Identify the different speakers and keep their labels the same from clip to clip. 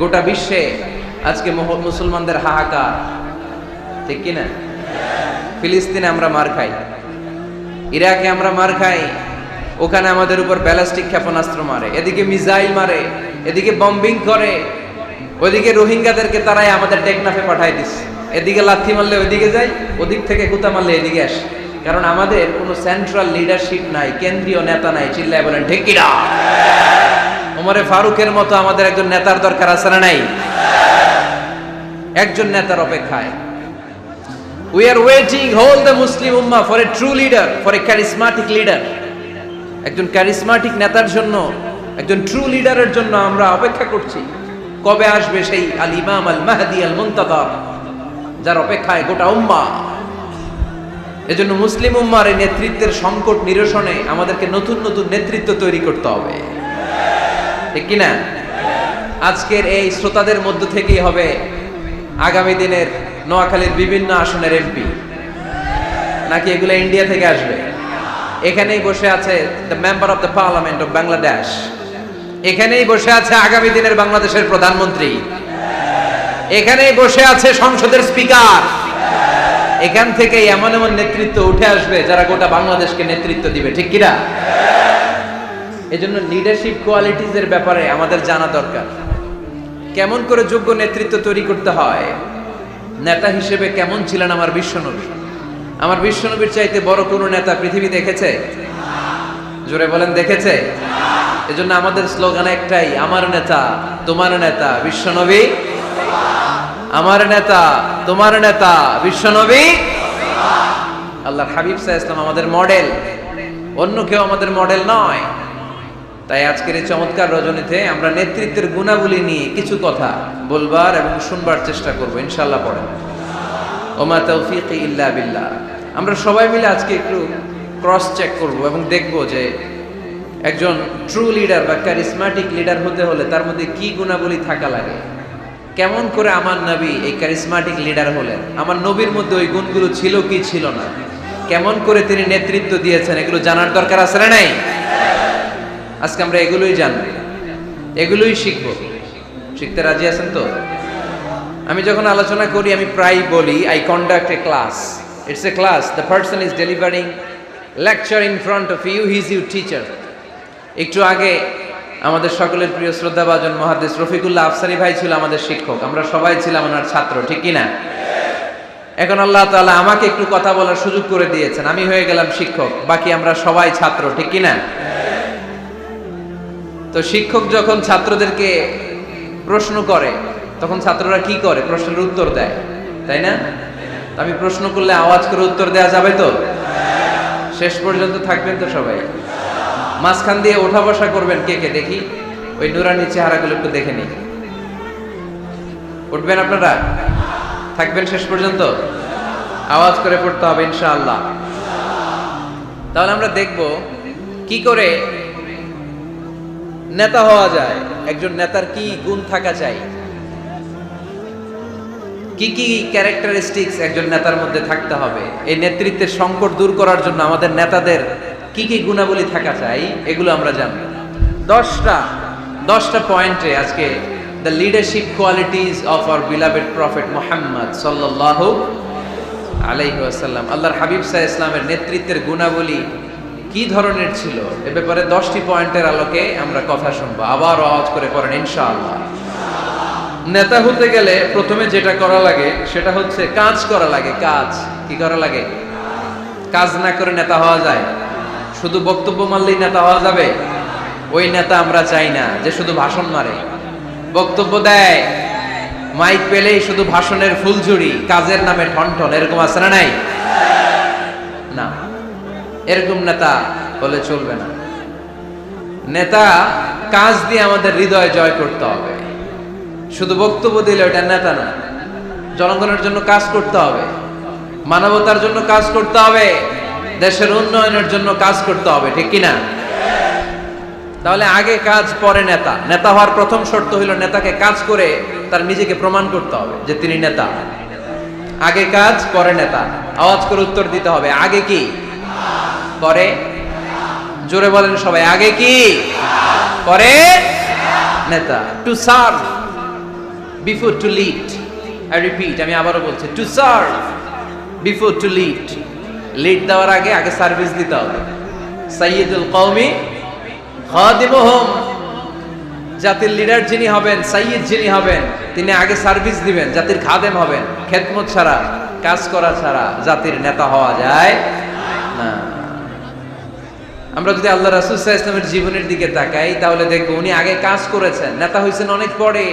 Speaker 1: গোটা বিশ্বে আজকে মুসলমানদের হাহাকার। ঠিক কিনা ফিলিস্তিনে আমরা মার খাই। ইরাকে আমরা মার খাই। ওখানে আমাদের উপর ব্যালাস্টিক ক্ষেপণাস্ত্র মারে। এদিকে মিসাইল মারে। এদিকে বম্বিং করে। ওইদিকে রোহিঙ্গাদেরকে তারাই আমাদের টেকনাফে পাঠাই দিস এদিকে লাথি মারলে ওইদিকে যাই, ওদিক থেকে কুতা মারলে এদিকে আসে। কারণ আমাদের কোনো সেন্ট্রাল লিডারশিপ নাই, কেন্দ্রীয় নেতা নাই, চিল্লায় বলেন ঢেকিরা ওমরে ফারুকের মতো আমাদের একজন নেতার দরকার আছে না নাই? একজন নেতার অপেক্ষায়। We are waiting whole the Muslim Umma for a true leader for a charismatic leader একজন ক্যারিসমাটিক নেতার জন্য, একজন ট্রু লিডারের জন্য আমরা অপেক্ষা করছি। কবে আসবে সেই আল ইমাম আল মাহদি আল মুনতাদা যার অপেক্ষায় গোটা উম্মা এজন্য মুসলিম উম্মার এই নেতৃত্বের সংকট নিরসনে আমাদেরকে নতুন নতুন নেতৃত্ব তৈরি করতে হবে। ঠিক কিনা? আজকের এই শ্রোতাদের মধ্য থেকেই হবে আগামী দিনের নোয়াখালীর বিভিন্ন আসনের এমপি নাকি এগুলো ইন্ডিয়া থেকে আসবে? এখানেই বসে আছে the member of the parliament of Bangladesh এখানেই বসে আছে আগামী দিনের বাংলাদেশের প্রধানমন্ত্রী। এখানেই বসে আছে সংসদের স্পিকার। এখান থেকে এমন এমন নেতৃত্ব উঠে আসবে যারা গোটা বাংলাদেশকে নেতৃত্ব দিবে, ঠিক কিনা? এজন্য লিডারশিপ কোয়ালিটিজ এর ব্যাপারে আমাদের জানা দরকার। কেমন করে যোগ্য নেতৃত্ব তৈরি করতে হয়? নেতা হিসেবে কেমন ছিলেন আমার বিশ্বনবী? আমার বিশ্বনবীর চাইতে বড় কোনো নেতা পৃথিবী দেখেছে? জোরে বলেন, দেখেছে? এজন্য আমাদের স্লোগান একটাই, আমার নেতা, তোমার নেতা, বিশ্বনবী। আমার নেতা, তোমার নেতা, বিশ্বনবী। আল্লাহর হাবিব সাহা ইসলাম আমাদের মডেল অন্য কেউ আমাদের মডেল নয়। তাই আজকের এই চমৎকার রজনীতে আমরা নেতৃত্বের গুণাবলী নিয়ে কিছু কথা বলবার এবং শুনবার চেষ্টা করব ইনশাল্লাহ পড়েন ওমা তৌফিক ইল্লা বিল্লাহ। আমরা সবাই মিলে আজকে একটু ক্রস চেক করব এবং দেখব যে একজন ট্রু লিডার বা ক্যারিসমাটিক লিডার হতে হলে তার মধ্যে কি গুণাবলী থাকা লাগে। কেমন করে আমার নবী এই ক্যারিসমাটিক লিডার হলেন? আমার নবীর মধ্যে ওই গুণগুলো ছিল কি ছিল না? কেমন করে তিনি নেতৃত্ব দিয়েছেন? এগুলো জানার দরকার আছে না নাই? আজকে আমরা এগুলোই জানব। এগুলোই শিখব। শিখতে রাজি আছেন তো? আমি যখন আলোচনা করি, আমি প্রায় বলি I conduct a class it's a class the person is delivering lecture in front of you his you teacher একটু আগে আমাদের সকলের প্রিয় শ্রদ্ধাভাজন মহাদেশ রফিকুল্লাহ আফসারি ভাই ছিল আমাদের শিক্ষক। আমরা সবাই ছিলাম ওনার ছাত্র, ঠিক কিনা? এখন আল্লাহ তাআলা আমাকে একটু কথা বলার সুযোগ করে দিয়েছেন। আমি হয়ে গেলাম শিক্ষক। বাকি আমরা সবাই ছাত্র, ঠিক কিনা? তো শিক্ষক যখন ছাত্রদেরকে প্রশ্ন করে, তখন ছাত্ররা কি করে? প্রশ্নের উত্তর দেয়। তাই না? আমি প্রশ্ন করলে আওয়াজ করে উত্তর দেওয়া যাবে তো? শেষ পর্যন্ত থাকবেন তো সবাই? মাঝখান দিয়ে ওঠা বসা করবেন কে কে? দেখি। ওই নুরানি চেহারাগুলো একটু দেখে নিই। উঠবেন আপনারা? থাকবেন শেষ পর্যন্ত? আওয়াজ করে পড়তে হবে ইনশাআল্লাহ। তাহলে আমরা দেখব কি করে নেতা হওয়া যায়, একজন নেতার কি গুণ থাকা চাই? কি কি ক্যারেক্টারিস্টিক্স একজন নেতার মধ্যে থাকতে হবে? এই নেতৃত্বের সংকট দূর করার জন্য আমাদের নেতাদের কি কি গুণাবলী থাকা চাই, এগুলো আমরা জানব। দশটা দশটা পয়েন্টে আজকে the leadership qualities of our beloved prophet Muhammad সাল্লাল্লাহু আলাইহি ওয়াসাল্লাম। আল্লাহর হাবিব সাহ ইসলামের নেতৃত্বের গুণাবলী কি ধরনের ছিল? এ ব্যাপারে দশটি পয়েন্টের আলোকে আমরা কথা শুনব। আবার আওয়াজ করে পড়েন, ইনশাআল্লাহ। নেতা হতে গেলে প্রথমে যেটা করা লাগে, সেটা হচ্ছে কাজ করা লাগে, কাজ। কি করা লাগে? কাজ না করে নেতা হওয়া যায়। শুধু বক্তব্য মারলেই নেতা হওয়া যাবে? ওই নেতা আমরা চাই না, যে শুধু ভাষণ মারে। বক্তব্য দেয়। মাইক পেলেই শুধু ভাষণের ফুলঝুরি, কাজের নামে ঠনঠন। এরকম আছে না নাই? না। এরকম নেতা বলে চলবে না। নেতা কাজ দিয়ে আমাদের হৃদয় জয় করতে হবে। শুধু বক্তব্য দিলে ওটা নেতা না, জনগণের জন্য কাজ করতে হবে, মানবতার জন্য কাজ করতে হবে, দেশের উন্নয়নের জন্য কাজ করতে হবে, ঠিক কিনা তাহলে আগে কাজ, পরে নেতা। নেতা হওয়ার প্রথম শর্ত হইল নেতাকে কাজ করে তার নিজেকে প্রমাণ করতে হবে যে তিনি নেতা। আগে কাজ, পরে নেতা। আওয়াজ করে উত্তর দিতে হবে। আগে কি? পরে জোরে বলেন সবাই, আগে কি? পরে নেতা। To serve before to lead I repeat আমি আবারও বলছি to serve before to lead lead দেওয়ার আগে আগে সার্ভিস দিতে হবে। সাইয়দুল কওমি খাদিমুহুম। জাতির লিডার যিনি হবেন সাইয়দ যিনি হবেন, তিনি আগে সার্ভিস দিবেন, জাতির খাদেম হবেন। খেদমত ছাড়া, কাজ করা ছাড়া জাতির নেতা হওয়া যায় না। আমরা যদি আল্লাহ রাসুল ইসলামের জীবনের দিকে তাকাই, তাহলে দেখব উনি আগে কাজ করেছেন, নেতা হয়েছেন অনেক পরে।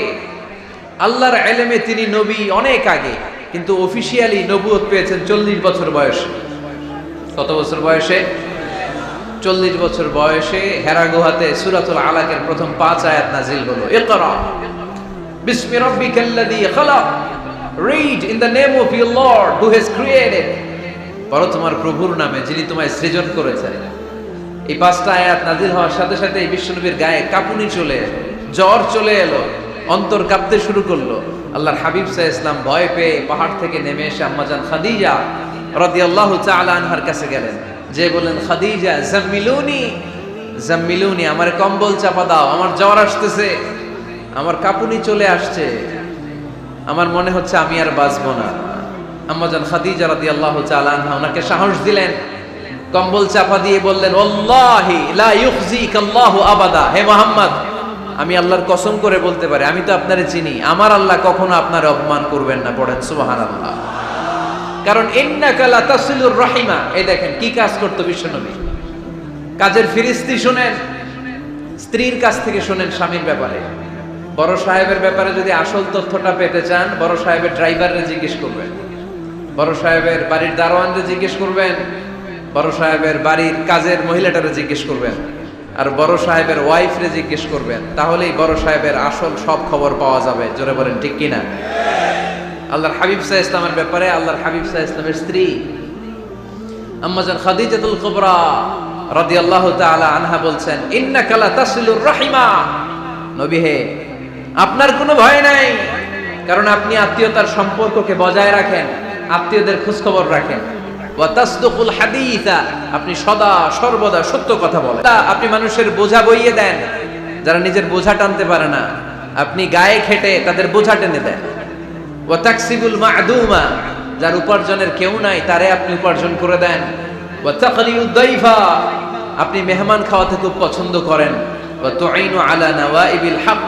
Speaker 1: আল্লাহর এলেমে তিনি নবী অনেক আগে, কিন্তু অফিসিয়ালি নবুয়ত পেয়েছেন চল্লিশ বছর বয়সে। কত বছর বয়সে? চল্লিশ বছর বয়সে হেরা গুহাতে সুরাতুল আলাকের প্রথম পাঁচ আয়াত নাজিল হলো। ইকরা, বিসমি রাব্বিকাল্লাযী খালাক read in the name of your lord who has created পড়ো তোমার প্রভুর নামে, যিনি তোমায় সৃজন করেছেন। এই পাঁচটা আয়াত নাজিল হওয়ার সাথে সাথে এই বিশ্বনবীর গায়ে কাঁপুনি চলে এলো, জ্বর চলে এলো, অন্তর কাঁপতে শুরু করল। আল্লাহর হাবিব সাহ ইসলাম ভয় পেয়ে পাহাড় থেকে নেমে এসে আম্মাজান খাদিজা রাদিয়াল্লাহু তাআলা আনহার কাছে গেলেন। যে বললেন, খাদিজা, জাম্মিলুনি জাম্মিলুনি, আমার কম্বল চাপা দাও, আমার জ্বর আসতেছে, আমার কাঁপুনি চলে আসছে, আমার মনে হচ্ছে আমি আর বাঁচবো না। আম্মাজান খাদিজা রাদিয়াল্লাহু তাআলা আনহা ওনাকে সাহস দিলেন। কম্বল চাপা দিয়ে বললেন আবাদা। হে মুহাম্মদ, আমি আল্লাহর কসম করে বলতে পারি, আমি তো আপনারে চিনি। আমার আল্লাহ কখনো আপনার অপমান করবেন না, পড়েন সুবাহান আল্লাহ কারণ, ইন্নাকা লা তাসিলুর রাহিমা। এই দেখেন, কি কাজ করতো বিশ্বনবী? কাজের ফিরিস্তি শুনেন, স্ত্রীর কাছ থেকে শুনেন স্বামীর ব্যাপারে। বড় সাহেবের ব্যাপারে যদি আসল তথ্যটা পেতে চান, বড় সাহেবের ড্রাইভাররে জিজ্ঞেস করবেন। বড় সাহেবের বাড়ির দারোয়ানরে জিজ্ঞেস করবেন বড় সাহেবের বাড়ির কাজের মহিলাটারে জিজ্ঞেস করবেন, আর বড় সাহেবের ওয়াইফরে জিজ্ঞেস করবেন, তাহলেই বড় সাহেবের আসল সব খবর পাওয়া যাবে, জোরে বলেন ঠিক কিনা? আল্লাহর হাবিব সাহ ইসলামের ব্যাপারে আল্লাহর হাবিব সাহ ইসলামের স্ত্রী আম্মাজান খাদিজাতুল কুবরা রাদিয়াল্লাহু তাআলা আনহা বলছেন, ইন্নাকা লা তাসিলুর রাহিমা। নবী হে, আপনার কোনো ভয় নাই, কারণ আপনি আত্মীয়তার সম্পর্ককে বজায় রাখেন, আত্মীয়দের খোঁজ খবর রাখেন। ওয়া তাসদুকুল হাদিসা, আপনি সদা সর্বদা সত্য কথা বলেন। তা আপনি মানুষের বোঝা বইয়ে দেন, যারা নিজের বোঝা টানতে পারে না, আপনি গায়ে খেটে তাদের বোঝা টেনে দেন। ওয়া তাকসিবুল মা'দুমা, যার উপার্জনের কেউ নাই, তারে আপনি উপার্জন করে দেন। ওয়া তাকলিউদ দাইফা, আপনি মেহমান খাওয়াতে খুব পছন্দ করেন। ওয়া তুঈনু আলা নাওয়াইবিল হক,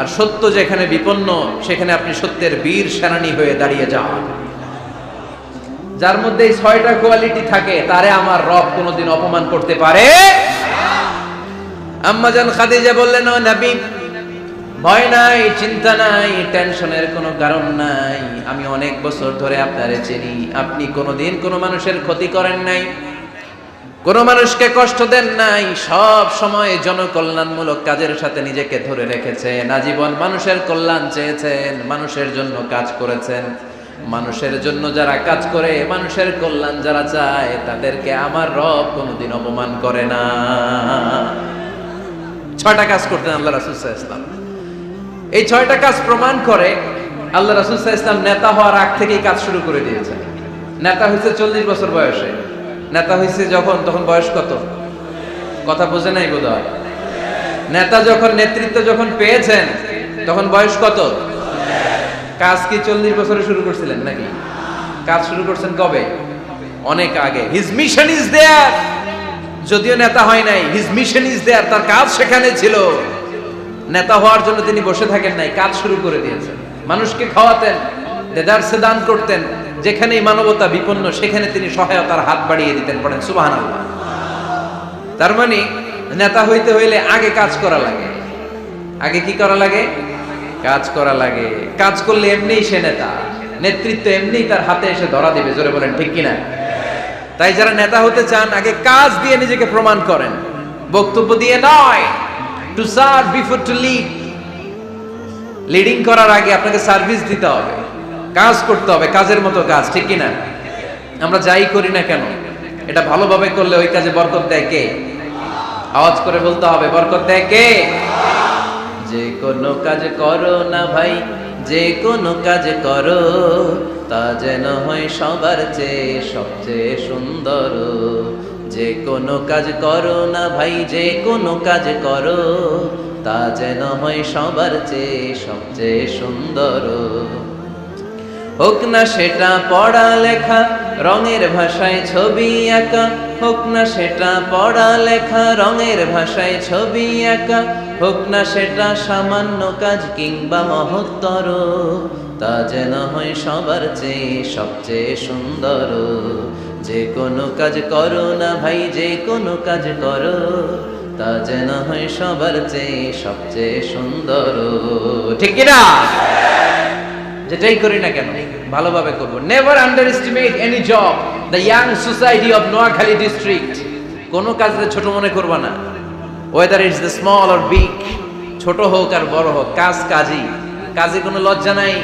Speaker 1: আর সত্য যেখানে বিপন্ন, সেখানে আপনি সত্যের বীর সেনানী হয়ে দাঁড়িয়ে যান। যার মধ্যে এই ছয়টা কোয়ালিটি থাকে, তারে আমার রব কোনোদিন অপমান করতে পারে আম্মাজান খাদিজা বললেন, ও নবী, ভয় নাই, চিন্তা নাই টেনশনের কোনো কারণ নাই। আমি অনেক বছর ধরে আপনারে চিনি। আপনি কোনোদিন কোনো মানুষের ক্ষতি করেন নাই, কোনো মানুষকে কষ্ট দেন নাই। সব সময় জনকল্যাণমূলক কাজের সাথে নিজেকে ধরে রেখেছেন। আজীবন মানুষের কল্যাণ চেয়েছেন, মানুষের জন্য কাজ করেছেন। মানুষের জন্য যারা কাজ করে, মানুষের কল্যাণ যারা চায়, তাদেরকে আমার রব কোনোদিন অপমান করে না। ছয়টা কাজ করতেন আল্লাহ রাসুল ইসলাম এই ছয়টা কাজ প্রমাণ করে আল্লাহ রাসুল ইসলাম নেতা হওয়ার আগ থেকেই কাজ শুরু করে দিয়েছেন। নেতা হয়েছে চল্লিশ বছর বয়সে। নেতা হয়েছে যখন, তখন বয়স কত? কথা বোঝে নাই বোধ নেতা যখন নেতৃত্ব যখন পেয়েছেন, তখন বয়স কত? কাজ কি চল্লিশ বছরে শুরু করছিলেন নাকি? কাজ শুরু করছেন কবে? অনেক আগে। হিজ মিশন ইজ দেয়ার যদিও নেতা হয় নাই হিজ মিশন ইজ দেয়ার তার কাজ সেখানে ছিল। নেতা হওয়ার জন্য তিনি বসে থাকেন নাই, কাজ শুরু করে দিয়েছেন। মানুষকে খাওয়াতেন দেদারসে দান করতেন। যেখানেই মানবতা বিপন্ন, সেখানে তিনি সহায়তার হাত বাড়িয়ে দিতেন, পড়েন সুবাহান তার মানে নেতা হইতে হইলে আগে কাজ করা লাগে। আগে কি করা লাগে? কাজ করা লাগে। কাজ করলে এমনিই সে নেতা। নেতৃত্ব এমনিই তার হাতে এসে ধরা দিবে, জোরে বলেন, ঠিক কিনা? তাই যারা নেতা হতে চান, আগে কাজ দিয়ে নিজেকে প্রমাণ করেন। বক্তব্য দিয়ে নয় to serve before to lead leading করার আগে আপনাকে সার্ভিস দিতে হবে। কাজ করতে হবে, কাজের মতো কাজ, ঠিক কিনা? আমরা যাই করি না কেন? এটা ভালোভাবে করলে ওই কাজে বরকত দেয় কে? আওয়াজ করে বলতে হবে, বরকত দেয় কে? যে কোনো কাজ করো না ভাই, যে কোনো কাজ করো, তা যেন হয় সবার চেয়ে সবচেয়ে সুন্দর। যে কোনো কাজ করো না ভাই, যে কোনো কাজ করো, তা যেন হয় সবার চেয়ে সবচেয়ে সুন্দর। হোক না সেটা পড়া লেখা রঙের ভাষায় ছবি আঁকা, হোক না সেটা পড়া লেখা রঙের ভাষায় ছবি আঁকা, হোক না সেটা সামান্য কাজ কিংবা মহত্তর, তা যেন হয় সবার চেয়ে সবচেয়ে সুন্দর। যে কোনো কাজ করো না ভাই, যে কোনো কাজ করো, তা যেন হয় সবার চেয়ে সবচেয়ে সুন্দর। ঠিক কিনা? যেটাই করি না কেন। ভালোভাবে করব। Never underestimate any job the young society of Noakhali district কোনো কাজে ছোট মনে করবা না। Whether it's the small or big ছোট হোক আর বড় হোক, কাজ কাজই। কাজে কোনো লজ্জা নাই।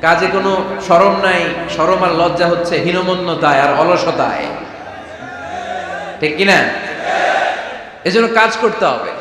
Speaker 1: কাজে কোনো শরম নাই। শরম আর লজ্জা হচ্ছে হীনমন্যতায় আর অলসতায়। ঠিক কিনা? এজন্য কাজ করতে হবে।